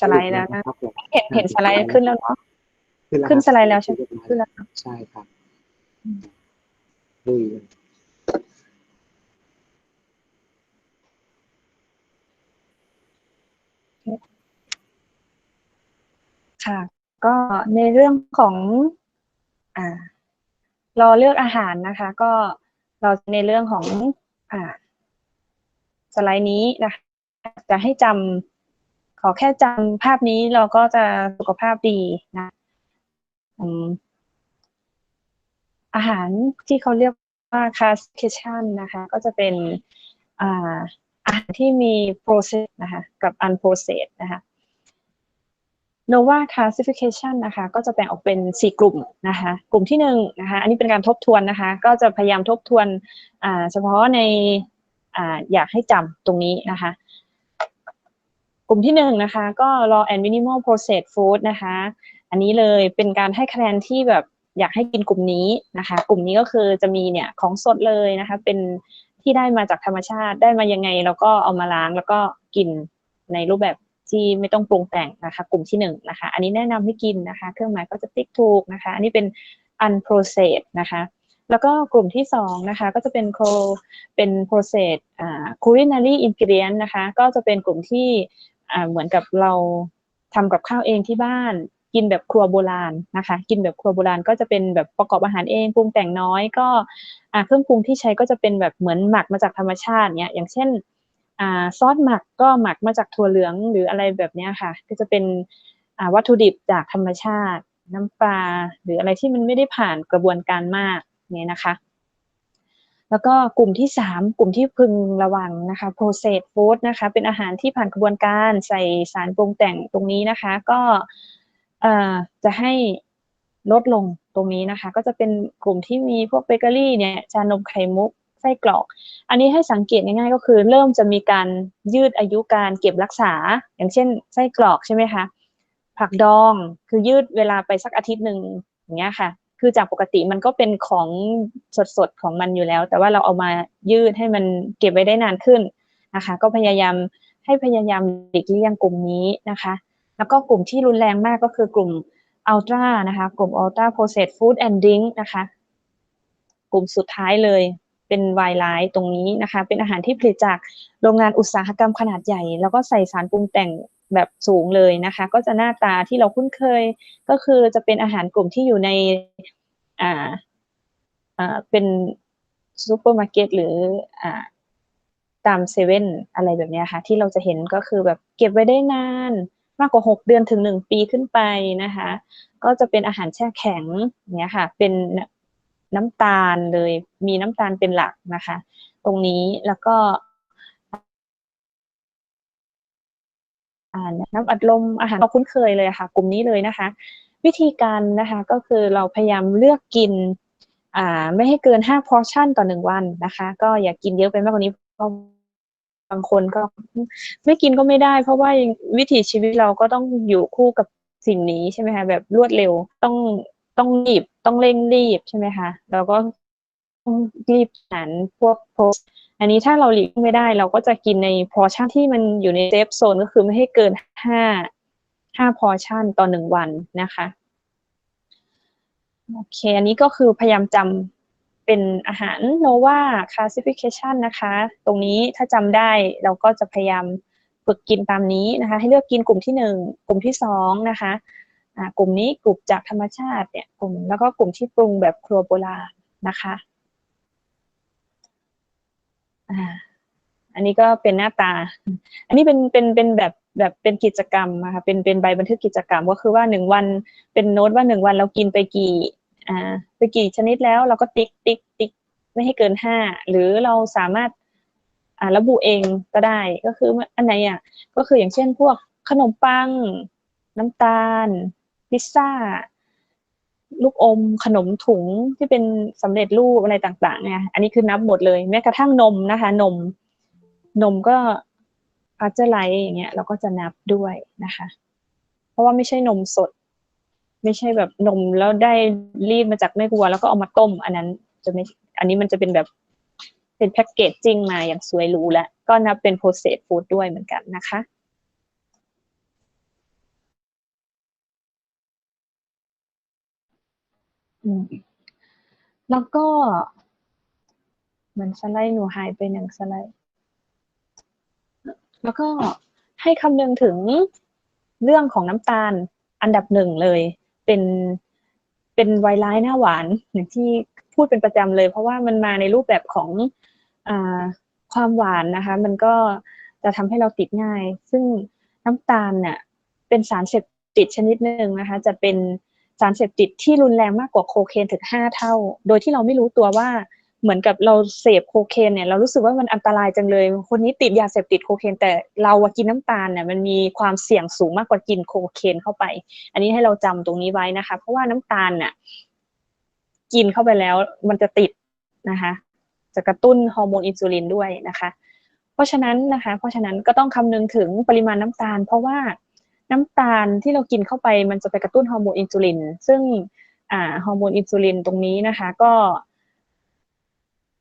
สไลด์แล้วนะครับผมเห็นเห็นสไลด์ขึ้นแล้วเนาะแล้วขึ้นสไลด์แล้วใช่ไหมเรียบร้อยขึ้นแล้วใช่ครับลุยเลยค่ะ ก็ในเรื่องของอ่ารอเลือกอาหารนะคะ ก็เราในเรื่องของอ่าสไลด์นี้นะคะจะให้จำ ขอแค่จำภาพนี้เราก็จะสุขภาพดีนะอาหารที่เขาเรียกว่า classification นะคะ ก็จะเป็นอาอาหารที่มี process นะคะ กับ unprocessed นะคะ NOVA classification นะคะ ก็จะแบ่งออกเป็น 4 กลุ่มนะคะ กลุ่มที่1นะคะ อันนี้เป็นการทบทวนนะคะ ก็จะพยายามทบทวนเฉพาะในออยากให้จำตรงนี้นะคะ กลุ่มที่หนึ่งนะคะก็ raw and minimal processed food นะคะ อันนี้เลยเป็นการให้คะแนนที่แบบอยากให้กินกลุ่มนี้นะคะ กลุ่มนี้ก็คือจะมีเนี่ยของสดเลยนะคะ เป็นที่ได้มาจากธรรมชาติได้มายังไงแล้วก็เอามาล้างแล้วก็กินในรูปแบบที่ไม่ต้องปรุงแต่งนะคะ กลุ่มที่หนึ่งนะคะ อันนี้แนะนำให้กินนะคะ เครื่องหมายก็จะติ๊กถูกนะคะ อันนี้เป็น unprocessed นะคะแล้วก็กลุ่มที่สองนะคะก็จะเป็น co เป็น processed culinary ingredient นะคะ ก็จะเป็นกลุ่มที่ อ่าเหมือนกับเราทำกับข้าวเองที่บ้าน กินแบบครัวโบราณนะคะ กินแบบครัวโบราณก็จะเป็นแบบประกอบอาหารเองปรุงแต่งน้อยก็อ่าเครื่องปรุงที่ใช้ก็จะเป็นแบบเหมือนหมักมาจากธรรมชาติเนี่ยอย่างเช่นอ่าซอสหมักก็หมักมาจากถั่วเหลืองหรืออะไรแบบนี้ค่ะ ก็จะเป็นอ่าวัตถุดิบจากธรรมชาติ น้ำปลาหรืออะไรที่มันไม่ได้ผ่านกระบวนการมากเนี่ยนะคะ แล้วก็กลุ่มที่สามกลุ่มที่พึงระวังนะคะ processed food นะคะ เป็นอาหารที่ผ่านกระบวนการใส่สารปรุงแต่งตรงนี้นะคะ ก็จะให้ลดลงตรงนี้นะคะ ก็จะเป็นกลุ่มที่มีพวกเบเกอรี่เนี่ยชานมไข่มุกไส้กรอก อันนี้ให้สังเกตง่ายๆ ก็คือเริ่มจะมีการยืดอายุการเก็บรักษา อย่างเช่นไส้กรอกใช่ไหมคะผักดองคือยืดเวลาไปสักอาทิตย์หนึ่งอย่างเงี้ยค่ะ คือจากปกติมันก็เป็นของสดๆของมันอยู่แล้ว แต่ว่าเราเอามายืดให้มันเก็บไว้ได้นานขึ้นนะคะ ก็พยายามให้พยายามหลีกเลี่ยงกลุ่มนี้นะคะ แล้วก็กลุ่มที่รุนแรงมากก็คือกลุ่มอัลตร้านะคะ กลุ่มอัลตร้าโปรเซสฟู้ดแอนด์ดิ้งนะคะ กลุ่มสุดท้ายเลยเป็นไวน์ไลท์ตรงนี้นะคะ เป็นอาหารที่ผลิตจากโรงงานอุตสาหกรรมขนาดใหญ่ แล้วก็ใส่สารปรุงแต่ง แบบสูงเลยนะคะ ก็จะหน้าตาที่เราคุ้นเคย ก็คือจะเป็นอาหารกลุ่มที่อยู่ในอ่าอ่าเป็นซูเปอร์มาร์เก็ตหรืออ่าตามเซเว่นอะไรแบบนี้ค่ะ ที่เราจะเห็นก็คือแบบเก็บไว้ได้นานมากกว่าหกเดือนถึงหนึ่งปีขึ้นไปนะคะ ก็จะเป็นอาหารแช่แข็งเนี้ยค่ะ เป็นน้ำตาลเลยมีน้ำตาลเป็นหลักนะคะ ตรงนี้แล้วก็ อ่าน้ำอัดลมอาหารเราคุ้นเคยเลยค่ะ กลุ่มนี้เลยนะคะ วิธีการนะคะก็คือเราพยายามเลือกกินอ่าไม่ให้เกินห้าพอชั่นต่อหนึ่งวันนะคะ ก็อย่ากินเยอะไปมากกว่านี้เพราะบางคนก็ไม่กินก็ไม่ได้ เพราะว่าวิถีชีวิตเราก็ต้องอยู่คู่กับสิ่งนี้ใช่ไหมคะแบบรวดเร็วต้องต้องรีบต้องเร่งรีบใช่ไหมคะแล้วก็ต้องรีบอ่านพวกโพส อันนี้ถ้าเราหลีกไม่ได้เราก็จะกินในพอชั่นที่มันอยู่ในเซฟโซนก็คือไม่ให้เกินห้าห้าพอชั่นต่อหนึ่งวันนะคะโอเค อันนี้ก็คือพยายามจำเป็นอาหาร NOVA classification นะคะ ตรงนี้ถ้าจำได้เราก็จะพยายามฝึกกินตามนี้นะคะ ให้เลือกกินกลุ่มที่หนึ่งกลุ่มที่สองนะคะกลุ่มนี้กลุ่มจากธรรมชาติเนี่ยกลุ่มแล้วก็กลุ่มที่ปรุงแบบครัวโบราณนะคะ อ่าอันนี้ก็เป็นหน้าตา อันนี้เป็นเป็นเป็นแบบแบบเป็นกิจกรรมนะคะเป็นเป็นใบบันทึกกิจกรรมก็คือว่าหนึ่งวันเป็นโน้ตว่าหนึ่งวันเรากินไปกี่อ่าไปกี่ชนิดแล้วเราก็ติ๊กติ๊กติ๊กไม่ให้เกินห้าหรือเราสามารถอ่าระบุเองก็ได้ก็คืออันไหนอะก็คืออย่างเช่นพวกขนมปัง น้ำตาล พิซซ่า ลูกอมขนมถุงที่เป็นสำเร็จรูปอะไรต่างๆเนี่ยอันนี้คือนับหมดเลยแม้กระทั่งนมนะคะ นม นมก็อาจจะไลท์อย่างเงี้ยเราก็จะนับด้วยนะคะ เพราะว่าไม่ใช่นมสด ไม่ใช่แบบนมแล้วได้รีดมาจากแม่วัว แล้วก็เอามาต้ม อันนั้นจะไม่อันนี้มันจะเป็นแบบเป็นแพ็กเกจจิ้งมาอย่างสวยหรูแล้วก็นับเป็น processed food ด้วยเหมือนกันนะคะ อืม แล้วก็เหมือนสไลด์หนูหายไปหนึ่งสไลด์ แล้วก็ให้คำนึงถึงเรื่องของน้ำตาลอันดับหนึ่งเลย เป็นเป็นไวน์ไลน์หน้าหวานอย่างที่พูดเป็นประจำเลย เพราะว่ามันมาในรูปแบบของอความหวานนะคะ มันก็จะทำให้เราติดง่าย ซึ่งน้ำตาลเนี่ยเป็นสารเสพติดชนิดหนึ่งนะคะ จะเป็น สารเสพติดที่รุนแรงมากกว่าโคเคนถึงห้าเท่า โดยที่เราไม่รู้ตัวว่าเหมือนกับเราเสพโคเคนเนี่ยเรารู้สึกว่ามันอันตรายจังเลย คนนี้ติดยาเสพติดโคเคนแต่เรากินน้ำตาลเนี่ยมันมีความเสี่ยงสูงมากกว่ากินโคเคนเข้าไป อันนี้ให้เราจำตรงนี้ไว้นะคะ เพราะว่าน้ำตาลเนี่ยกินเข้าไปแล้วมันจะติดนะคะ จะกระตุ้นฮอร์โมนอินซูลินด้วยนะคะ เพราะฉะนั้นนะคะ เพราะฉะนั้นก็ต้องคำนึงถึงปริมาณน้ำตาล เพราะว่า น้ำตาลที่เรากินเข้าไปมันจะไปกระตุ้นฮอร์โมนอินซูลิน ซึ่งอฮอร์โมนอินซูลินตรงนี้นะคะ ก็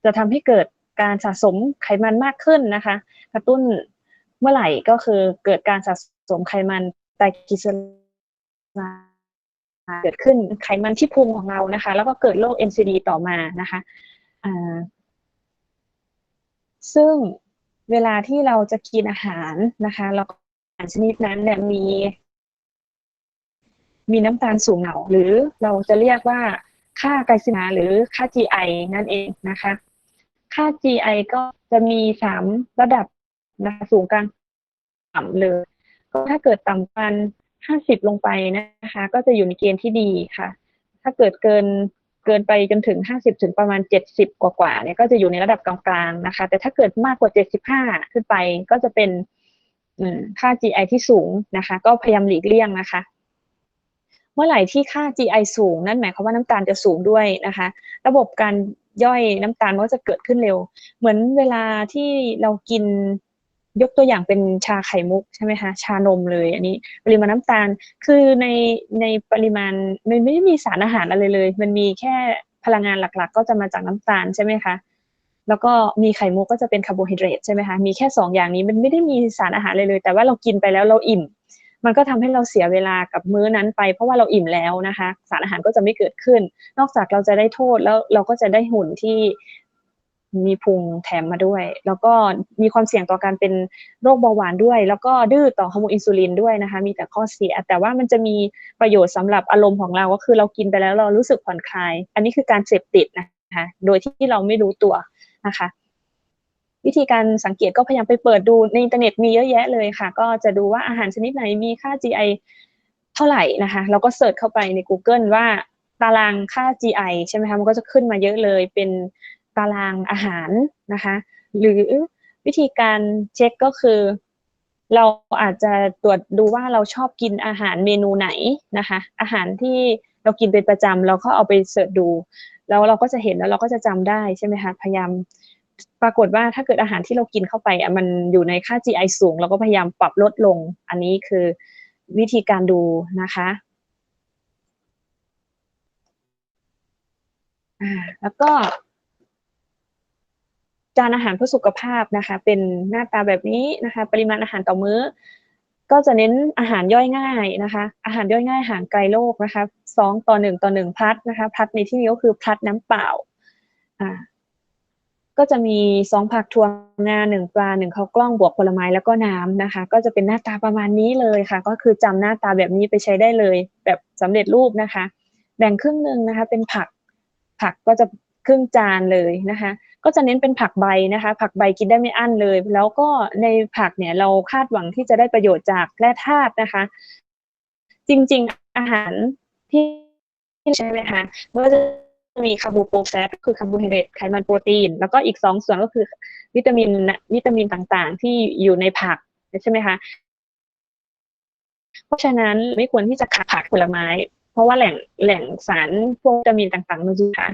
จะทำให้เกิดการสะสมไขมันมากขึ้นนะคะ กระตุ้นเมื่อไหร่ก็คือเกิดการสะสมไขมันไตรกลีเซอไรด์เกิดขึ้นไขมันที่พุงของเรานะคะ แล้วก็เกิดโรค NCD ต่อมานะคะซึ่งเวลาที่เราจะกินอาหารนะคะแล้วอาารชนิดนั้นเนี่ยมี มีน้ำตาลสูงเหนาหรือเราจะเรียกว่าค่าไกลซินาหรือค่า GI นั่นเองนะคะ ค่า GI ก็จะมีสามระดับนะคะสูงกลางต่ำเลย ก็ถ้าเกิดต่ำกันห้าสิบลงไปนะคะ ก็จะอยู่ในเกณฑ์ที่ดีค่ะ ถ้าเกิดเกินเกินไปจนถึงห้าสิบถึงประมาณเจ็ดสิบกว่าๆเนี่ยก็จะอยู่ในระดับกลางๆนะคะ แต่ถ้าเกิดมากกว่าเจ็ดสิบห้าขึ้นไปก็จะเป็น ค่า GI ที่สูงนะคะ ก็พยายามหลีกเลี่ยงนะคะ เมื่อไหร่ที่ค่า GI สูง นั่นหมายความว่าน้ำตาลจะสูงด้วยนะคะ ระบบการย่อยน้ำตาลมันก็จะเกิดขึ้นเร็ว เหมือนเวลาที่เรากินยกตัวอย่างเป็นชาไข่มุกใช่ไหมคะชานมเลย อันนี้ปริมาณน้ำตาลคือในในปริมาณมันไม่ได้มีสารอาหารอะไรเลย มันมีแค่พลังงานหลักๆ ก็จะมาจากน้ำตาลใช่ไหมคะ แล้วก็มีไข่มุกก็จะเป็นคาร์โบไฮเดรตใช่ไหมคะมีแค่สองอย่างนี้มันไม่ได้มีสารอาหารเลยเลย แต่ว่าเรากินไปแล้วเราอิ่ม มันก็ทำให้เราเสียเวลากับมื้อนั้นไป เพราะว่าเราอิ่มแล้วนะคะ สารอาหารก็จะไม่เกิดขึ้น นอกจากเราจะได้โทษแล้วเราก็จะได้หุ่นที่มีพุงแถมมาด้วย แล้วก็มีความเสี่ยงต่อการเป็นโรคเบาหวานด้วย แล้วก็ดื้อต่อฮอร์โมนอินซูลินด้วยนะคะ มีแต่ข้อเสีย แต่ว่ามันจะมีประโยชน์สำหรับอารมณ์ของเราก็คือเรากินไปแล้วเรารู้สึกผ่อนคลาย อันนี้คือการเสพติดนะคะ โดยที่เราไม่รู้ตัว นะคะ วิธีการสังเกตก็พยายามไปเปิดดูในอินเทอร์เน็ตมีเยอะแยะเลยค่ะ ก็จะดูว่าอาหารชนิดไหนมีค่า GI เท่าไหร่นะคะ เราก็เสิร์ชเข้าไปใน Google ว่าตารางค่า GI ใช่ไหมคะมันก็จะขึ้นมาเยอะเลยเป็นตารางอาหารนะคะ หรือวิธีการเช็คก็คือ เราอาจจะตรวจดูว่าเราชอบกินอาหารเมนูไหนนะคะ อาหารที่เรากินเป็นประจำเราก็เอาไปเสิร์ชดู แล้วเราก็จะเห็นแล้วเราก็จะจำได้ใช่ไหมคะพยายามปรากฏว่าถ้าเกิดอาหารที่เรากินเข้าไปอะมันอยู่ในค่า GI สูง เราก็พยายามปรับลดลง อันนี้คือวิธีการดูนะคะแล้วก็จานอาหารเพื่อสุขภาพนะคะ เป็นหน้าตาแบบนี้นะคะ ปริมาณอาหารต่อมื้อ ก็จะเน้นอาหารย่อยง่ายนะคะ อาหารย่อยง่ายห่างไกลโรคนะคะสองต่อหนึ่งต่อหนึ่งพัดนะคะพัดในที่นี้ก็คือพัดน้ำเปล่าอ่าก็จะมีสองผักถั่วงาหนึ่งปลาหนึ่งข้าวกล้องบวกผลไม้แล้วก็น้ำนะคะ ก็จะเป็นหน้าตาประมาณนี้เลยค่ะ ก็คือจำหน้าตาแบบนี้ไปใช้ได้เลย แบบสำเร็จรูปนะคะ แบ่งครึ่งหนึ่งนะคะ เป็นผักผักก็จะครึ่งจานเลยนะคะ ก็จะเน้นเป็นผักใบนะคะ ผักใบกินได้ไม่อั้นเลย แล้วก็ในผักเนี่ยเราคาดหวังที่จะได้ประโยชน์จากแร่ธาตุนะคะ จริงๆอาหารที่ใช่ไหมคะก็จะมีคาร์โบโปรแฟตคือคาร์โบไฮเดรตไขมันโปรตีน แล้วก็อีกสองส่วนก็คือวิตามินวิตามินต่างๆ ที่อยู่ในผักใช่ไหมคะเพราะฉะนั้นไม่ควรที่จะขาดผักผลไม้ เพราะว่าแหล่งแหล่งสารพวกวิตามินต่างๆมันองค่ะ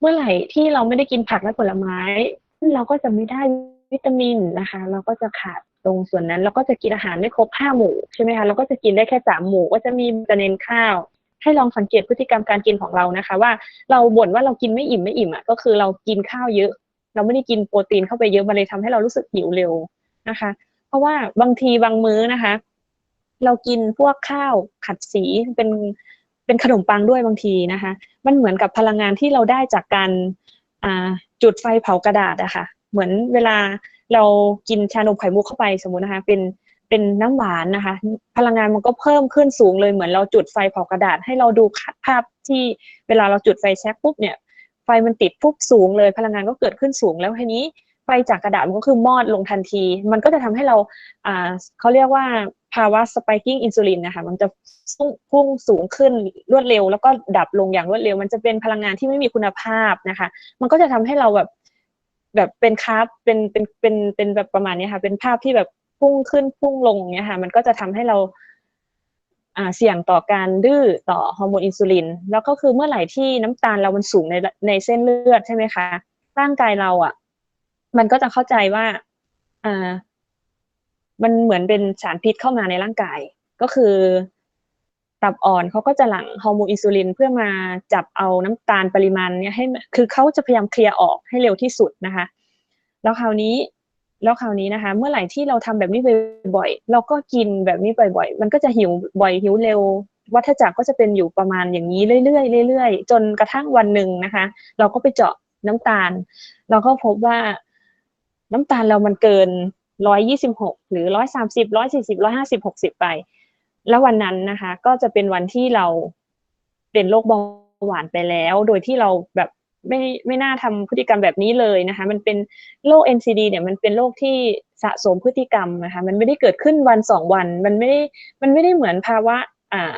เมื่อไหร่ที่เราไม่ได้กินผักและผลไม้ เราก็จะไม่ได้วิตามินนะคะ เราก็จะขาดตรงส่วนนั้นเราก็จะกินอาหารไม่ครบห้าหมู่ใช่ไหมคะเราก็จะกินได้แค่สามหมู่ก็จะมีจะเน้นข้าว ให้ลองสังเกตพฤติกรรมการกินของเรานะคะ ว่าเราบ่นว่าเรากินไม่อิ่มไม่อิ่มอะก็คือเรากินข้าวเยอะ เราไม่ได้กินโปรตีนเข้าไปเยอะมันเลยทำให้เรารู้สึกหิวเร็วนะคะ เพราะว่าบางทีบางมื้อนะคะ เรากินพวกข้าวขัดสีเป็น เป็นขนมปังด้วยบางทีนะคะ มันเหมือนกับพลังงานที่เราได้จากการจุดไฟเผากระดาษอะค่ะ เหมือนเวลาเรากินชานมไข่มุกเข้าไปสมมุตินะคะ เป็นเป็นน้ำหวานนะคะ พลังงานมันก็เพิ่มขึ้นสูงเลยเหมือนเราจุดไฟเผากระดาษ ให้เราดูภาพที่เวลาเราจุดไฟแช็กปุ๊บเนี่ยไฟมันติดปุ๊บสูงเลย พลังงานก็เกิดขึ้นสูงแล้วทีนี้ ฟจากกระดาษมันก็คือมอดลงทันที มันก็จะทำให้เราอ่าเขาเรียกว่าภาวะ spiking อินซูลินนะคะมันจะพุ่งสูงขึ้นรวดเร็ว แล้วก็ดับลงอย่างรวดเร็ว มันจะเป็นพลังงานที่ไม่มีคุณภาพนะคะ มันก็จะทำให้เราแบบแบบเป็นคาร์บเป็นเป็นเป็นเป็นแบบประมาณนี้ค่ะ เป็นภาพที่แบบพุ่งขึ้นพุ่งลงเนี้ยค่ะ มันก็จะทำให้เราอ่าเสี่ยงต่อการดื้อต่อฮอร์โมนอินซูลิน แล้วก็คือเมื่อไหร่ที่น้ำตาลเรามันสูงในในเส้นเลือดใช่ไหมคะ ร่างกายเราอะ มันก็จะเข้าใจว่าอ่ามันเหมือนเป็นสารพิษเข้ามาในร่างกาย ก็คือตับอ่อนเขาก็จะหลั่งฮอร์โมนอินซูลินเพื่อมาจับเอาน้ำตาลปริมาณเนี้ยให้คือเขาจะพยายามเคลียร์ออกให้เร็วที่สุดนะคะ แล้วคราวนี้แล้วคราวนี้นะคะ เมื่อไหร่ที่เราทำแบบนี้บ่อยๆเราก็กินแบบนี้บ่อย ๆ มันก็จะหิวบ่อยหิวเร็ว วัฏจักรก็จะเป็นอยู่ประมาณอย่างนี้เรื่อยๆเรื่อยๆจนกระทั่งวันหนึ่งนะคะ เราก็ไปเจาะน้ำตาล เราก็พบว่า น้ำตาลเรามันเกินร้อยยี่สิบหกหรือร้อยสามสิบร้อยสี่สิบร้อยห้าสิบหกสิบไป แล้ววันนั้นนะคะ ก็จะเป็นวันที่เราเป็นโรคเบาหวานไปแล้ว โดยที่เราแบบไม่ไม่น่าทำพฤติกรรมแบบนี้เลยนะคะ มันเป็นโรค NCD เนี่ยมันเป็นโรคที่สะสมพฤติกรรมนะคะ มันไม่ได้เกิดขึ้นวันสองวัน มันไม่ได้มันไม่ได้เหมือนภาวะอ่า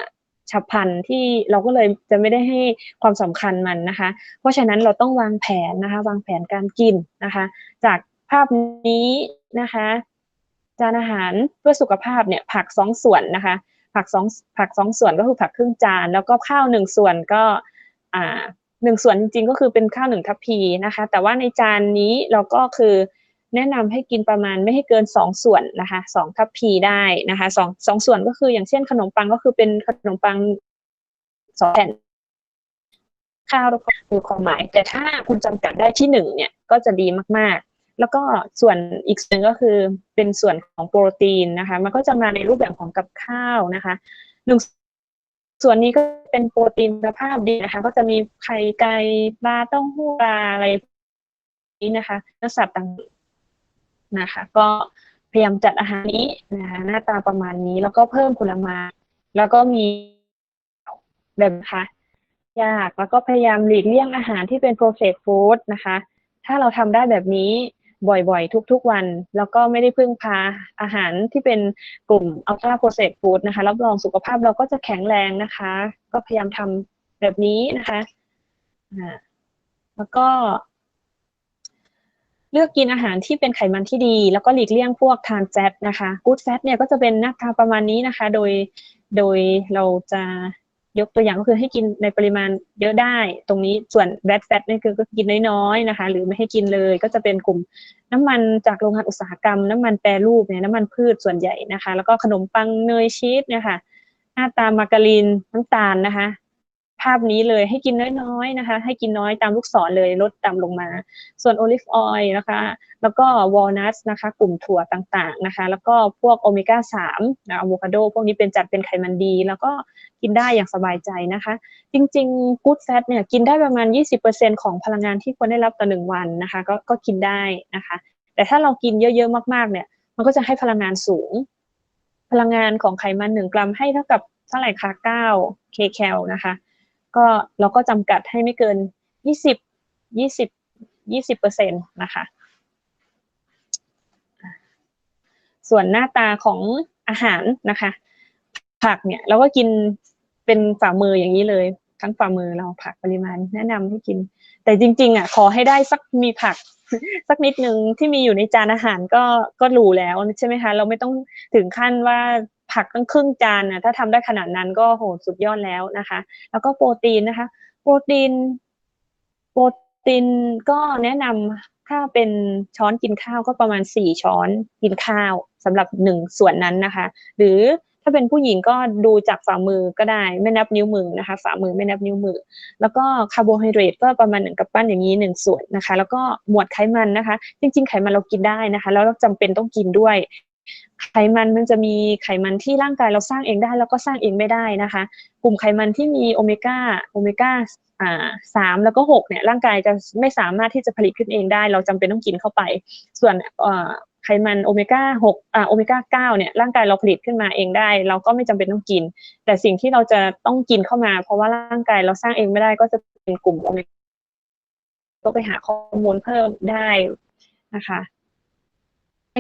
ฉับพลันที่เราก็เลยจะไม่ได้ให้ความสำคัญมันนะคะ เพราะฉะนั้นเราต้องวางแผนนะคะ วางแผนการกินนะคะ จาก ภาพนี้นะคะจานอาหารเพื่อสุขภาพเนี่ยผักสองส่วนนะคะ ผักสองผักสองส่วนก็คือผักครึ่งจาน แล้วก็ข้าวหนึ่งส่วนก็อ่าหนึ่งส่วนจริงๆก็คือเป็นข้าวหนึ่งทัพพีนะคะ แต่ว่าในจานนี้เราก็คือแนะนำให้กินประมาณไม่ให้เกินสองส่วนนะคะสองทัพพีได้นะคะสองสองส่วนก็คืออย่างเช่นขนมปังก็คือเป็นขนมปังสองแผ่นข้าวแล้วก็คือความหมาย แต่ถ้าคุณจำกัดได้ที่หนึ่งเนี่ยก็จะดีมากๆ แล้วก็ส่วนอีกส่วนก็คือเป็นส่วนของโปรตีนนะคะ มันก็จะมาในรูปแบบของกับข้าวนะคะหนึ่งส่วนนี้ก็เป็นโปรตีนคุณภาพดีนะคะ ก็จะมีไข่ไก่ปลาเต้าหู้ปลาอะไรนี้นะคะเนื้อสัตว์ต่างนะคะ ก็พยายามจัดอาหารนี้นะคะ หน้าตาประมาณนี้แล้วก็เพิ่มผลไม้แล้วก็มีแบบนะคะยากแล้วก็พยายามหลีกเลี่ยงอาหารที่เป็น processed food นะคะ ถ้าเราทำได้แบบนี้ บ่อยๆ ทุกๆวัน แล้วก็ไม่ได้พึ่งพาอาหารที่เป็นกลุ่ม ultra processed food นะคะรับรองสุขภาพเราก็จะแข็งแรงนะคะ ก็พยายามทำแบบนี้นะคะอ่าแล้วก็ เลือกกินอาหารที่เป็นไขมันที่ดี แล้วก็หลีกเลี่ยงพวกทานแฟตนะคะกู๊ดแฟตเนี่ยก็จะเป็นหน้าตาประมาณนี้นะคะ โดยโดยเราจะ ยกตัวอย่างก็คือให้กินในปริมาณเยอะได้ ตรงนี้ส่วนแบดแฟตนี่คือก็กินน้อยๆนะคะ หรือไม่ให้กินเลยก็จะเป็นกลุ่มน้ำมันจากโรงงานอุตสาหกรรม น้ำมันแปรรูปเนี่ยน้ำมันพืชส่วนใหญ่นะคะ แล้วก็ขนมปังเนยชีสเนี่ยค่ะหน้าตามาการีนน้ำตาลนะคะ ภาพนี้เลยให้กินน้อยๆนะคะ ให้กินน้อยตามลูกศรเลยลดต่ำลงมา ส่วนโอลิฟออยล์นะคะ แล้วก็วอลนัทนะคะ กลุ่มถั่วต่างๆนะคะ แล้วก็พวกโอเมก้าสามนะอะโวคาโดพวกนี้เป็นจัดเป็นไขมันดี แล้วก็กินได้อย่างสบายใจนะคะ จริงๆกู๊ดแฟตเนี่ยกินได้ประมาณ 20%ของพลังงานที่ควรได้รับต่อหนึ่งวันนะคะก็ก็กินได้นะคะ แต่ถ้าเรากินเยอะๆมากๆเนี่ย มันก็จะให้พลังงานสูง พลังงานของไขมันหนึ่งกรัมให้เท่ากับเท่าไหร่คะ9 k cal นะคะ ก็เราก็จำกัดให้ไม่เกิน 20 20 20เปอร์เซ็นต์นะคะ ส่วนหน้าตาของอาหารนะคะ ผักเนี่ยเราก็กินเป็นฝ่ามืออย่างนี้เลย ทั้งฝ่ามือเราผักปริมาณแนะนำให้กิน แต่จริง ๆอะขอให้ได้สักมีผักสักนิดนึงที่มีอยู่ในจานอาหารก็ก็รู้แล้วใช่ไหมคะ เราไม่ต้องถึงขั้นว่า ผักตั้งครึ่งจานนะถ้าทำได้ขนาดนั้นก็โหสุดยอดแล้วนะคะ แล้วก็โปรตีนนะคะ โปรตีน โปรตีนก็แนะนำถ้าเป็นช้อนกินข้าวก็ประมาณสี่ช้อนกินข้าวสำหรับหนึ่งส่วนนั้นนะคะ หรือถ้าเป็นผู้หญิงก็ดูจากฝ่ามือก็ได้ไม่นับนิ้วมือนะคะ ฝ่ามือไม่นับนิ้วมือ แล้วก็คาร์โบไฮเดรตก็ประมาณหนึ่งกับปั้นอย่างนี้หนึ่งส่วนนะคะ แล้วก็หมวดไขมันนะคะ จริง ๆ ไขมันเรากินได้นะคะ แล้วเราจำเป็นต้องกินด้วย ไขมันมันจะมีไขมันที่ร่างกายเราสร้างเองได้ แล้วก็สร้างเองไม่ได้นะคะ กลุ่มไขมันที่มีโอเมก้าโอเมก้าสามแล้วก็หกเนี่ยร่างกายจะไม่สามารถที่จะผลิตขึ้นเองได้ เราจำเป็นต้องกินเข้าไป ส่วนไขมันโอเมก้าหกโอเมก้าเก้าเนี่ยร่างกายเราผลิตขึ้นมาเองได้ เราก็ไม่จำเป็นต้องกิน แต่สิ่งที่เราจะต้องกินเข้ามา เพราะว่าร่างกายเราสร้างเองไม่ได้ก็จะเป็นกลุ่มโอเมก้าก็ไปหาข้อมูลเพิ่มได้นะคะ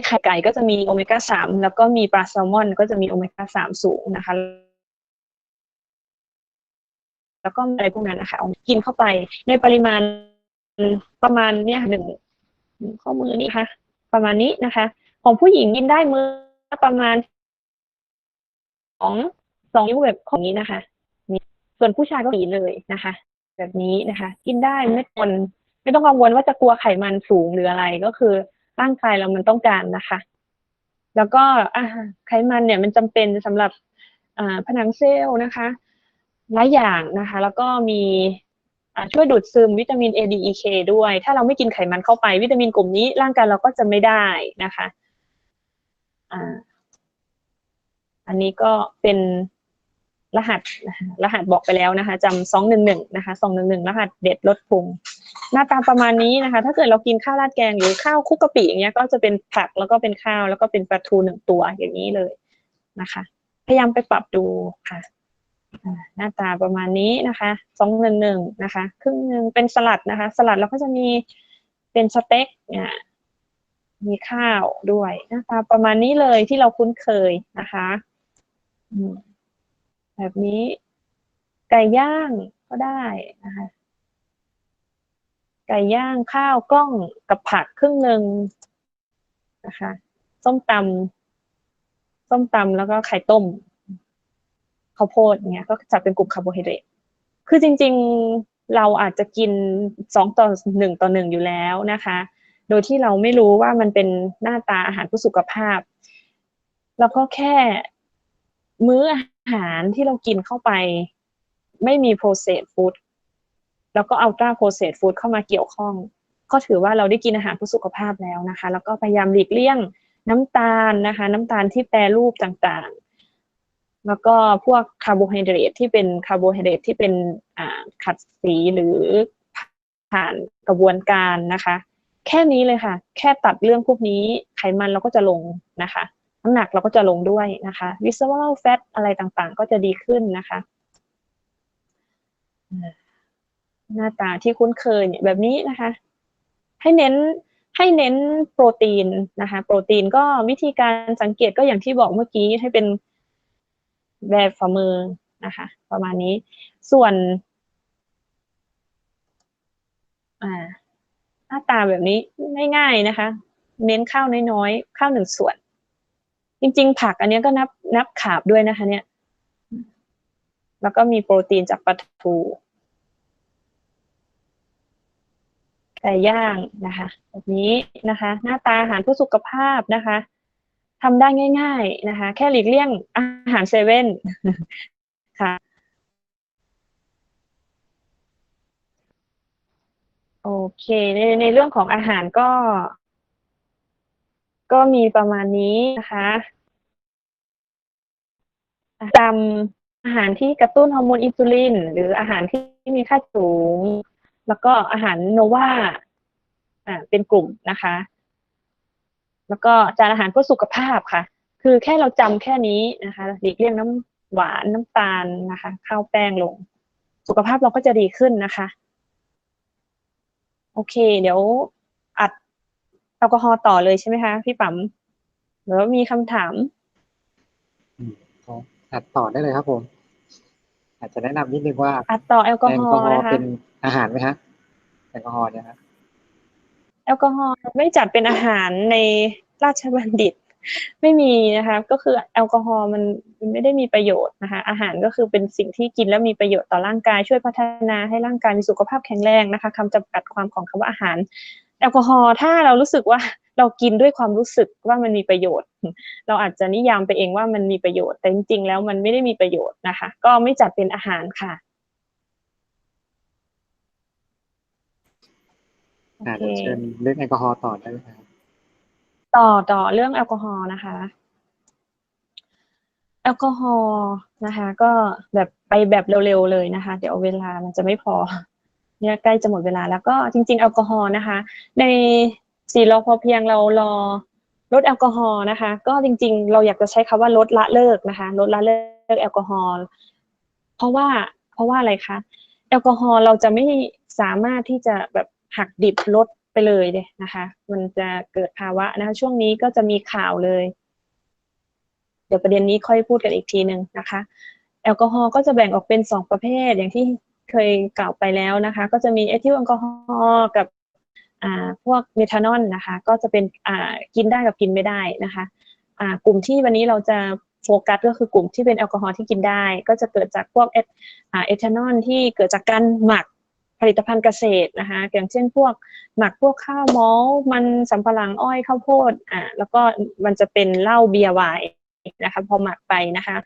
ไข่ไก่ก็จะมีโอเมก้าสามแล้วก็มีปลาแซลมอน ก็จะมีโอเมก้าสามสูงนะคะ แล้วก็อะไรพวกนั้นนะคะกินเข้าไปในปริมาณประมาณเนี่ยหนึ่งข้อมือนี้ค่ะ ประมาณนี้นะคะ ของผู้หญิงกินได้มือประมาณสองสองนิ้วแบบของนี้นะคะส่วนผู้ชายก็สีเลยนะคะ แบบนี้นะคะ กินได้ไม่ตนไม่ต้องกังวลว่าจะกลัวไขมันสูงหรืออะไรก็คือ ร่างกายเรามันต้องการนะคะ แล้วก็ไขมันเนี่ยมันจำเป็นสำหรับผนังเซลล์นะคะหลายอย่างนะคะ แล้วก็มีช่วยดูดซึมวิตามิน A D E K ด้วย ถ้าเราไม่กินไขมันเข้าไปวิตามินกลุ่มนี้ ร่างกายเราก็จะไม่ได้นะคะอ่าอันนี้ก็เป็น รหัสรหัสบอกไปแล้วนะคะจำสองหนึ่งหนึ่งนะคะสองหนึ่งหนึ่งรหัสเด็ดลดพุงหน้าตาประมาณนี้นะคะ ถ้าเกิดเรากินข้าวราดแกงหรือข้าวคุกกะปิอย่างเงี้ยก็จะเป็นผักแล้วก็เป็นข้าวแล้วก็เป็นปลาทูหนึ่งตัวอย่างนี้เลยนะคะ พยายามไปปรับดูค่ะหน้าตาประมาณนี้นะคะสองหนึ่งหนึ่งนะคะครึ่งหนึ่งเป็นสลัดนะคะ สลัดเราก็จะมีเป็นสเต็กเนี่ยมีข้าวด้วยหน้าตาประมาณนี้เลยที่เราคุ้นเคยนะคะ แบบนี้ ไก่ย่างก็ได้นะคะ ไก่ย่างข้าวกล้องกับผักครึ่งหนึ่งนะคะ ส้มตำส้มตำแล้วก็ไข่ต้มข้าวโพดเนี้ย ก็จัดเป็นกลุ่มคาร์โบไฮเดรตคือจริง ๆเราอาจจะกินสองต่อหนึ่งต่อหนึ่งอยู่แล้วนะคะ โดยที่เราไม่รู้ว่ามันเป็นหน้าตาอาหารเพื่อสุขภาพ แล้วก็แค่ มื้ออาหารที่เรากินเข้าไป ไม่มี processed food แล้วก็ ultra processed food เข้ามาเกี่ยวข้อง ก็ถือว่าเราได้กินอาหารเพื่อสุขภาพแล้วนะคะ แล้วก็พยายามหลีกเลี่ยงน้ำตาลนะคะ น้ำตาลที่แปรรูปต่างๆ แล้วก็พวกคาร์โบไฮเดรตที่เป็นคาร์โบไฮเดรตที่เป็นขัดสีหรือผ่านกระบวนการนะคะ แค่นี้เลยค่ะ แค่ตัดเรื่องพวกนี้ไขมันเราก็จะลงนะคะ น้ำหนักเราก็จะลงด้วยนะคะ visceral fat อะไรต่างๆ ก็จะดีขึ้นนะคะ หน้าตาที่คุ้นเคยเนี่ยแบบนี้นะคะ ให้เน้นให้เน้นโปรตีนนะคะ โปรตีนก็วิธีการสังเกตก็อย่างที่บอกเมื่อกี้ให้เป็นแบบฝ่ามือนะคะ ประมาณนี้ ส่วนหน้าตาแบบนี้ง่ายๆนะคะ เน้นข้าวน้อยๆ ข้าวหนึ่งส่วน จริง ๆ ผักอันเนี้ยก็นับนับขาบด้วยนะคะ เนี่ย แล้วก็มีโปรตีนจากปลาทูไก่ย่างนะคะแบบนี้นะคะ หน้าตาอาหารเพื่อสุขภาพนะคะทำได้ง่าย ๆนะคะ แค่หลีกเลี่ยงอาหารเซเว่นค่ะ โอเคในในเรื่องของอาหารก็ ก็มีประมาณนี้นะคะจำอาหารที่กระตุ้นฮอร์โมนอินซูลิน หรืออาหารที่มีค่าสูง แล้วก็อาหารโนวาอ่าเป็นกลุ่มนะคะ แล้วก็จานอาหารเพื่อสุขภาพค่ะ คือแค่เราจำแค่นี้นะคะหลีกเลี่ยงน้ำหวานน้ำตาลนะคะ ข้าวแป้งลง สุขภาพเราก็จะดีขึ้นนะคะ โอเค เดี๋ยว แอลกอฮอล์ต่อเลยใช่ไหมคะพี่ปั๊มหรือว่ามีคำถามอืมก็อัดต่อได้เลยครับผม อาจจะแนะนำนิดนึงว่าอัดต่อแอลกอแอฮลอกอล์ฮอล์นะคะเป็นอาหารไหมฮะแอลกอฮอล์เนี่ยฮะแอลกอฮอล์ไม่จัดเป็นอาหารในราชบัณฑิต ไม่มีนะคะ ก็คือแอลกอฮอล์มันมันไม่ได้มีประโยชน์นะคะ อาหารก็คือเป็นสิ่งที่กินแล้วมีประโยชน์ต่อร่างกาย ช่วยพัฒนาให้ร่างกายมีสุขภาพแข็งแรงนะคะคำจำกัดความของคำว่าอาหาร แอลกอฮอล์ถ้าเรารู้สึกว่าเรากินด้วยความรู้สึกว่ามันมีประโยชน์ เราอาจจะนิยามไปเองว่ามันมีประโยชน์ แต่จริงๆแล้วมันไม่ได้มีประโยชน์นะคะ ก็ไม่จัดเป็นอาหารค่ะโออ่าเคเดี๋ยวเชิญเรื่องแอลกอฮอล์ต่อได้ไหมครับต่อต่อเรื่องแอลกอฮอล์นะคะ แอลกอฮอล์นะคะ ก็แบบไปแบบเร็วๆเลยนะคะ เดี๋ยวเวลามันจะไม่พอ เนี่ยใกล้จะหมดเวลาแล้วก็จริง ๆ แอลกอฮอล์นะคะ ในสี่รอพอเพียงเรารอลดแอลกอฮอล์นะคะ ก็จริง ๆ เราอยากจะใช้คำว่าลดละเลิกนะคะลดละเลิกแอลกอฮอล์เพราะว่าเพราะว่าอะไรคะแอลกอฮอล์เราจะไม่สามารถที่จะแบบหักดิบลดไปเลยเลยนะคะ มันจะเกิดภาวะนะคะ ช่วงนี้ก็จะมีข่าวเลย เดี๋ยวประเด็นนี้ค่อยพูดกันอีกทีหนึ่งนะคะ แอลกอฮอล์ก็จะแบ่งออกเป็นสองประเภทอย่างที่ เคยกล่าวไปแล้วนะคะ ก็จะมีเอทิลแอลกอฮอล์กับพวกเมทานอลนะคะ ก็จะเป็นกินได้กับกินไม่ได้นะคะกลุ่มที่วันนี้เราจะโฟกัสก็คือกลุ่มที่เป็นแอลกอฮอล์ที่กินได้ ก็จะเกิดจากพวกเอทาเอทานอลที่เกิดจากการหมักผลิตภัณฑ์เกษตรนะคะอย่างเช่นพวกหมักพวกข้าวมอลมันสำปะหลังอ้อยข้าวโพดอ่าแล้วก็มันจะเป็นเหล้าเบียร์ไวน์นะคะพอหมักไปนะคะ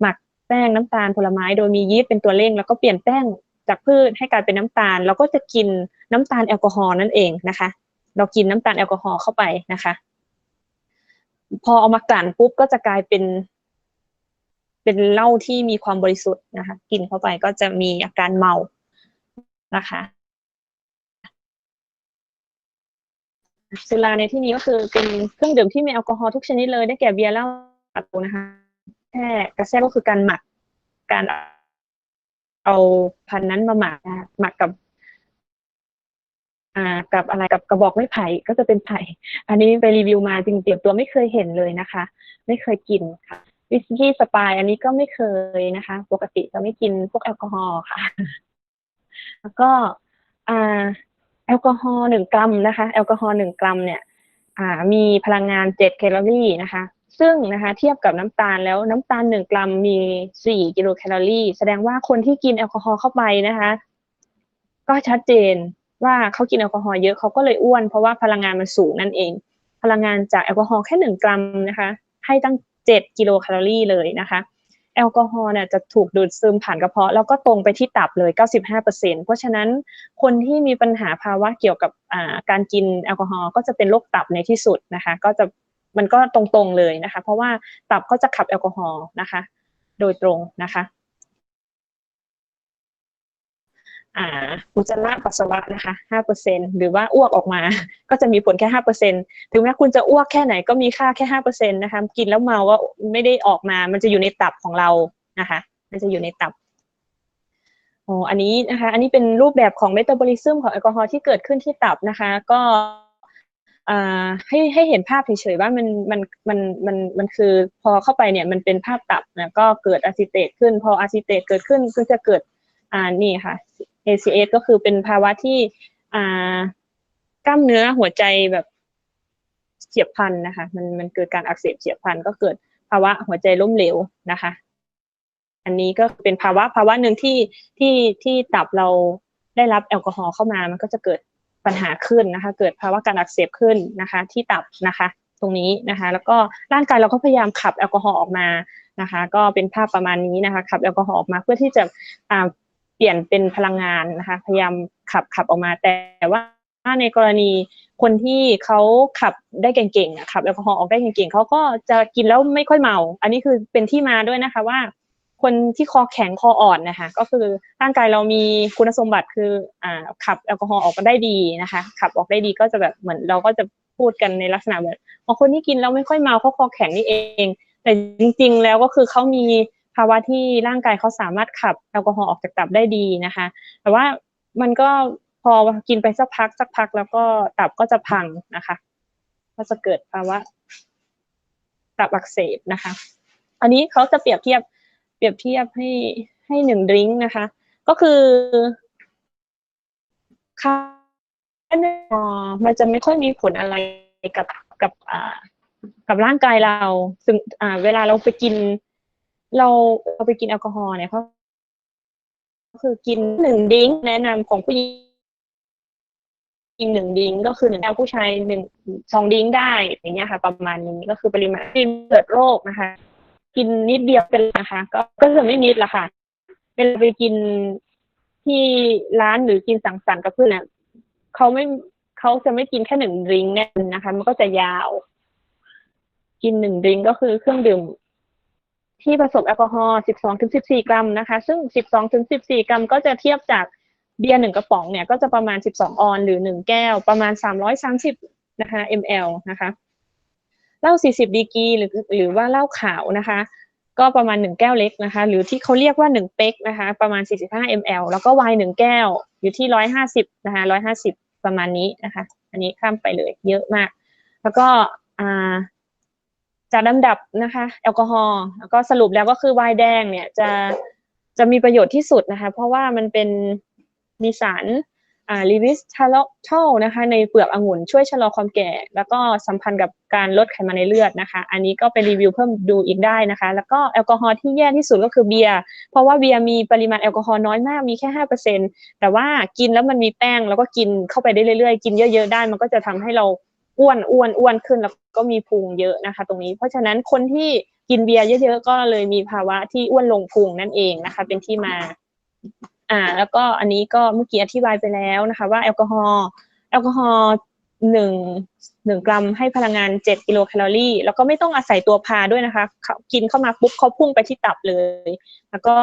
หมักแป้งน้ำตาลผลไม้โดยมียีสต์เป็นตัวเร่ง แล้วก็เปลี่ยนแป้ง จากพืชให้กลายเป็นน้ำตาล เราก็จะกินน้ำตาลแอลกอฮอล์นั่นเองนะคะ เรากินน้ำตาลแอลกอฮอล์เข้าไปนะคะ พอเอามากลั่นปุ๊บก็จะกลายเป็น เป็นเหล้าที่มีความบริสุทธิ์นะคะ กินเข้าไปก็จะมีอาการเมานะคะสุราในที่นี้ก็คือเป็นเครื่องดื่มที่มีแอลกอฮอล์ทุกชนิดเลยได้แก่เบียร์เหล้านะคะแค่กระแซก็คือการหมักการ เอาพันนั้นมาหมักหมักกับอ่ากับอะไรกับกระบอกไม้ไผ่ก็จะเป็นไผ่ อันนี้ไปรีวิวมาจริงๆเตรียมตัวไม่เคยเห็นเลยนะคะ ไม่เคยกินค่ะวิสกี้สปายอันนี้ก็ไม่เคยนะคะ ปกติจะไม่กินพวกแอลกอฮอล์ค่ะ แล้วก็อ่าแอลกอฮอล์หนึ่งกรัมนะคะ แอลกอฮอล์หนึ่งกรัมเนี่ยอ่ามีพลังงานเจ็ดแคลอรี่นะคะ ซึ่งนะคะเทียบกับน้ำตาลแล้วน้ำตาลหนึ่งกรัมมีสี่กิโลแคลอรี่ แสดงว่าคนที่กินแอลกอฮอล์เข้าไปนะคะ ก็ชัดเจนว่าเขากินแอลกอฮอล์เยอะเขาก็เลยอ้วน เพราะว่าพลังงานมันสูงนั่นเอง พลังงานจากแอลกอฮอล์แค่หนึ่งกรัมนะคะ ให้ตั้งเจ็ดกิโลแคลอรี่เลยนะคะ แอลกอฮอล์เนี่ยจะถูกดูดซึมผ่านกระเพาะ แล้วก็ตรงไปที่ตับเลย 95%เพราะฉะนั้นคนที่มีปัญหาภาวะเกี่ยวกับอ่าการกินแอลกอฮอล์ก็จะเป็นโรคตับในที่สุดนะคะ ก็จะ มันก็ตรงๆเลยนะคะ เพราะว่าตับก็จะขับแอลกอฮอล์นะคะ โดยตรงนะคะอุจจาระปัสสาวะนะคะห้าเปอร์เซ็นหรือว่าอ้วกออกมา ก็จะมีผลแค่ห้าเปอร์เซ็นถึงแม้คุณจะอ้วกแค่ไหนก็มีค่าแค่ห้าเปอร์เซ็นนะคะ กินแล้วเมาว่าไม่ได้ออกมา มันจะอยู่ในตับของเรานะคะ มันจะอยู่ในตับอ๋ออันนี้นะคะ อันนี้เป็นรูปแบบของเมตาบอลิซึมของแอลกอฮอล์ที่เกิดขึ้นที่ตับนะคะ ก็ ให้ให้เห็นภาพเฉยๆว่ามันมันมันมันมันคือพอเข้าไปเนี่ยมันเป็นภาพตับนะก็เกิดอะซิเตตขึ้น พออะซิเตตเกิดขึ้นก็จะเกิดอ่านี่ค่ะ ACS ก็คือเป็นภาวะที่อ่ากล้ามเนื้อหัวใจแบบเฉียบพลันนะคะ มันมันเกิดการอักเสบเฉียบพลันก็เกิดภาวะหัวใจล้มเหลวนะคะ อันนี้ก็เป็นภาวะภาวะหนึ่งที่ที่ที่ตับเราได้รับแอลกอฮอล์เข้ามา มันก็จะเกิด ปัญหาขึ้นนะคะ เกิดภาวะการอักเสบขึ้นนะคะ ที่ตับนะคะ ตรงนี้นะคะ แล้วก็ร่างกายเราก็พยายามขับแอลกอฮอล์ออกมานะคะ ก็เป็นภาพประมาณนี้นะคะขับแอลกอฮอล์ออกมาเพื่อที่จะเปลี่ยนเป็นพลังงานนะคะ พยายามขับขับออกมาแต่ว่าในกรณีคนที่เขาขับได้เก่งๆขับแอลกอฮอล์ออกได้เก่งๆเขาก็จะกินแล้วไม่ค่อยเมา อันนี้คือเป็นที่มาด้วยนะคะว่า คนที่คอแข็งคออ่อนนะคะ ก็คือร่างกายเรามีคุณสมบัติคืออ่าขับแอลกอฮอล์ออกมาได้ดีนะคะ ขับออกได้ดีก็จะแบบเหมือนเราก็จะพูดกันในลักษณะแบบบางคนที่กินแล้วไม่ค่อยเมาเขาคอแข็งนี่เอง แต่จริง ๆ แล้วก็คือเขามีภาวะที่ร่างกายเขาสามารถขับแอลกอฮอล์ออกจากตับได้ดีนะคะ แต่ว่ามันก็พอกินไปสักพักสักพักแล้วก็ตับก็จะพังนะคะ ก็จะเกิดภาวะตับอักเสบนะคะ อันนี้เขาจะเปรียบเทียบ เปรียบเทียบให้ให้หนึ่งดริงก์นะคะ ก็คือค่ามันจะไม่ค่อยมีผลอะไรกับกับอ่ากับร่างกายเรา ซึ่งอ่า เวลาเราไปกิน เราเราไปกินแอลกอฮอล์เนี่ยเขาก็คือกินหนึ่งดิ้งแนะนำของผู้หญิงกินหนึ่งดิ้งก็คือหนึ่งแก้วผู้ชายหนึ่งสองดิ้งได้อย่างเงี้ยค่ะ ประมาณนี้ก็คือปริมาณที่เกิดโรคนะคะ กินนิดเดียวเป็นนะคะก็ก็จะไม่นิดละค่ะเวลาไปกินที่ร้านหรือกินสังสรรค์กับเพื่อนเนี่ยเขาไม่เขาจะไม่กินแค่หนึ่งดริงเนี่ยนะคะ มันก็จะยาว กินหนึ่งดริงก็คือเครื่องดื่ม ที่ผสมแอลกอฮอล์ 12ถึง14 กรัมนะคะ ซึ่ง 12ถึง14 กรัมก็จะเทียบจากเบียร์หนึ่งกระป๋องเนี่ยก็จะประมาณ 12 ออนหรือ 1 แก้ว ประมาณ 330 นะคะ ml นะคะ เหล้า 40 ดีกีหรือหรือว่าเหล้าขาวนะคะ ก็ประมาณ 1 แก้วเล็กนะคะ หรือที่เขาเรียกว่า 1 เป๊กนะคะ ประมาณ 45 ml แล้วก็ไวน์1แก้วอยู่ที่ 150 นะคะ 150 ประมาณนี้นะคะ อันนี้ข้ามไปเลยเยอะมาก แล้วก็อ่าจัดลำดับนะคะแอลกอฮอล์แล้วก็สรุปแล้วก็คือไวน์แดงเนี่ยจะจะมีประโยชน์ที่สุดนะคะ เพราะว่ามันเป็นมีสาร อ่าลิวิสทาโทลนะคะในเปลือกองุ่นช่วยชะลอความแก่ แล้วก็สัมพันธ์กับการลดไขมันในเลือดนะคะ อันนี้ก็ไปรีวิวเพิ่มดูอีกได้นะคะ แล้วก็แอลกอฮอล์ที่แย่ที่สุดก็คือเบียร์เพราะว่าเบียร์มีปริมาณแอลกอฮอล์น้อยมากมีแค่ห้าเปอร์เซ็นแต่ว่ากินแล้วมันมีแป้งแล้วก็กินเข้าไปได้เรื่อยๆ กินเยอะๆได้มันก็จะทำให้เราอ้วนอ้วนอ้วนขึ้นแล้วก็มีพุงเยอะนะคะ ตรงนี้ เพราะฉะนั้นคนที่กินเบียร์เยอะๆก็เลยมีภาวะที่อ้วนลงพุงนั่นเองนะคะ เป็นที่มา อ่า แล้วก็อันนี้ก็เมื่อกี้อธิบายไปแล้วนะคะ ว่าแอลกอฮอล์แอลกอฮอล์หนึ่งหนึ่งกรัมให้พลังงานเจ็ดกิโลแคลอรี่ แล้วก็ไม่ต้องอาศัยตัวพาด้วยนะคะกินเข้ามาปุ๊บเขาพุ่งไปที่ตับเลย แล้วก็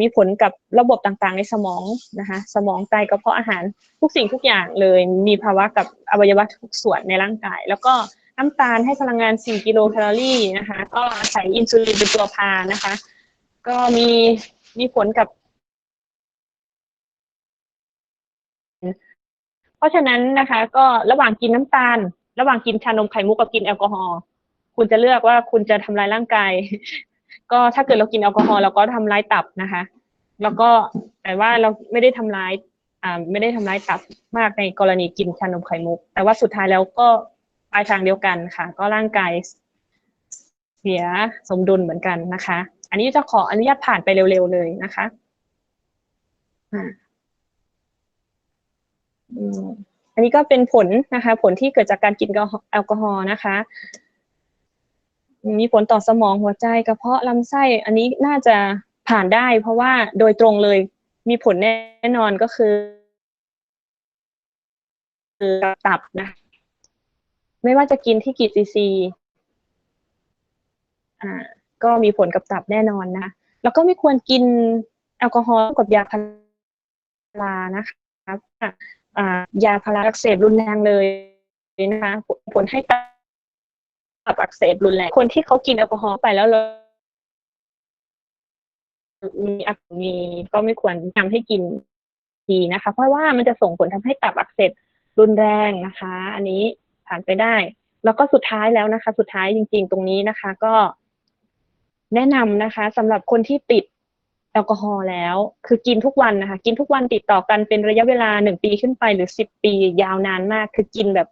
มีผลกับระบบต่างๆ ในสมองนะคะ สมองไตกระเพาะอาหารทุกสิ่งทุกอย่างเลย มีภาวะกับอวัยวะทุกส่วนในร่างกาย แล้วก็น้ำตาลให้พลังงาน 4 กิโลแคลอรี่นะคะ ก็อาศัยอินซูลินเป็นตัวพานะคะ ก็มีมีผลกับ เพราะฉะนั้นนะคะ ก็ระหว่างกินน้ำตาล ระหว่างกินชานมไข่มุกกับกินแอลกอฮอล์คุณจะเลือกว่าคุณจะทำลายร่างกาย ก็ถ้าเกิดเรากินแอลกอฮอล์เราก็ทำร้ายตับนะคะ แล้วก็แต่ว่าเราไม่ได้ทำร้ายอ่าไม่ได้ทำร้ายตับมากในกรณีกินชานมไข่มุก แต่ว่าสุดท้ายแล้วก็ปลายทางเดียวกันค่ะ ก็ร่างกายเสียสมดุลเหมือนกันนะคะ อันนี้จะขออนุญาตผ่านไปเร็วๆเลยนะคะ อันนี้ก็เป็นผลนะคะ ผลที่เกิดจากการกินแอลกอฮอล์นะคะ มีผลต่อสมองหัวใจกระเพาะลำไส้ อันนี้น่าจะผ่านได้ เพราะว่าโดยตรงเลยมีผลแน่นอนก็คือกับตับนะ ไม่ว่าจะกินที่กี่ซีซีอ่าก็มีผลกับตับแน่นอนนะ แล้วก็ไม่ควรกินแอลกอฮอล์กับยาพารานะคะ ยาพาราอักเสบรุนแรงเลยนะคะผลให้ตับอักเสบรุนแรงคนที่เขากินแอลกอฮอล์ไปแล้วเรามีอักมีก็ไม่ควรทำให้กินทีนะคะ เพราะว่ามันจะส่งผลทำให้ตับอักเสบรุนแรงนะคะ อันนี้ผ่านไปได้ แล้วก็สุดท้ายแล้วนะคะ สุดท้ายจริง ๆ ตรงนี้นะคะ ก็แนะนำนะคะสำหรับคนที่ติด แอลกอฮอล์แล้ว คือกินทุกวันนะคะ กินทุกวันติดต่อกันเป็นระยะเวลาหนึ่งปีขึ้นไปหรือสิบปียาวนานมาก คือกินแบบ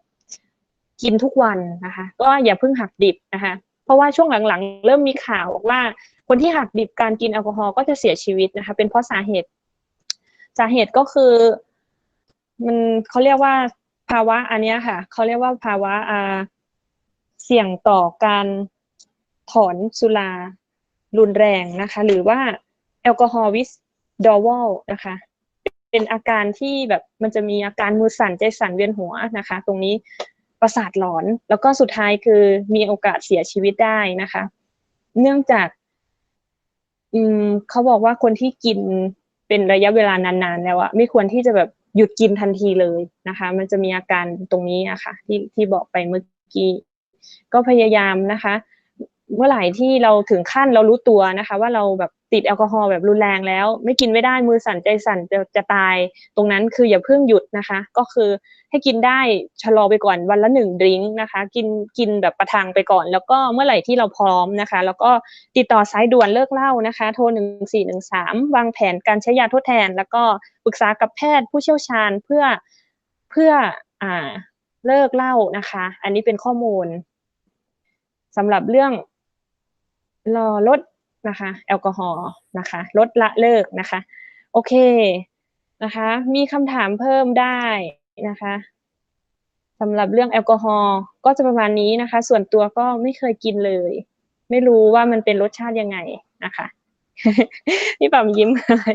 กินทุกวันนะคะ ก็อย่าเพิ่งหักดิบนะคะ เพราะว่าช่วงหลังๆ เริ่มมีข่าวบอกว่าคนที่หักดิบการกินแอลกอฮอล์ก็จะเสียชีวิตนะคะ เป็นเพราะสาเหตุ สาเหตุก็คือ มันเขาเรียกว่าภาวะอันนี้ค่ะ เขาเรียกว่าภาวะอ่าเสี่ยงต่อการถอนสุรารุนแรงนะคะ หรือว่า อลกอฮอล์วิสดอวลนะคะ เป็นอาการที่แบบมันจะมีอาการมือสั่นใจสั่นเวียนหัวนะคะ ตรงนี้ประสาทหลอน แล้วก็สุดท้ายคือมีโอกาสเสียชีวิตได้นะคะ เนื่องจาก อืมเขาบอกว่าคนที่กินเป็นระยะเวลานานๆแล้วอะไม่ควรที่จะแบบหยุดกินทันทีเลยนะคะ มันจะมีอาการตรงนี้อะค่ะที่ที่บอกไปเมื่อกี้ก็พยายามนะคะ เมื่อไหร่ที่เราถึงขั้นเรารู้ตัวนะคะ ว่าเราแบบติดแอลกอฮอล์แบบรุนแรงแล้ว ไม่กินไม่ได้มือสั่นใจสั่นจะจะตาย ตรงนั้นคืออย่าเพิ่งหยุดนะคะ ก็คือให้กินได้ชะลอไปก่อนวันละหนึ่งดริงก์นะคะ กินกินแบบประทังไปก่อน แล้วก็เมื่อไหร่ที่เราพร้อมนะคะ แล้วก็ติดต่อสายด่วนเลิกเหล้านะคะ โทรหนึ่งสี่หนึ่งสามวางแผนการใช้ยาทดแทน แล้วก็ปรึกษากับแพทย์ผู้เชี่ยวชาญเพื่อเพื่ออ่าเลิกเหล้านะคะ อันนี้เป็นข้อมูลสำหรับเรื่อง รอลดนะคะแอลกอฮอล์นะคะลดละเลิกนะคะ โอเคนะคะมีคำถามเพิ่มได้นะคะสำหรับเรื่องแอลกอฮอล์ก็จะประมาณนี้นะคะ ส่วนตัวก็ไม่เคยกินเลย ไม่รู้ว่ามันเป็นรสชาติยังไงนะคะพี่ปัมยิ้มเลย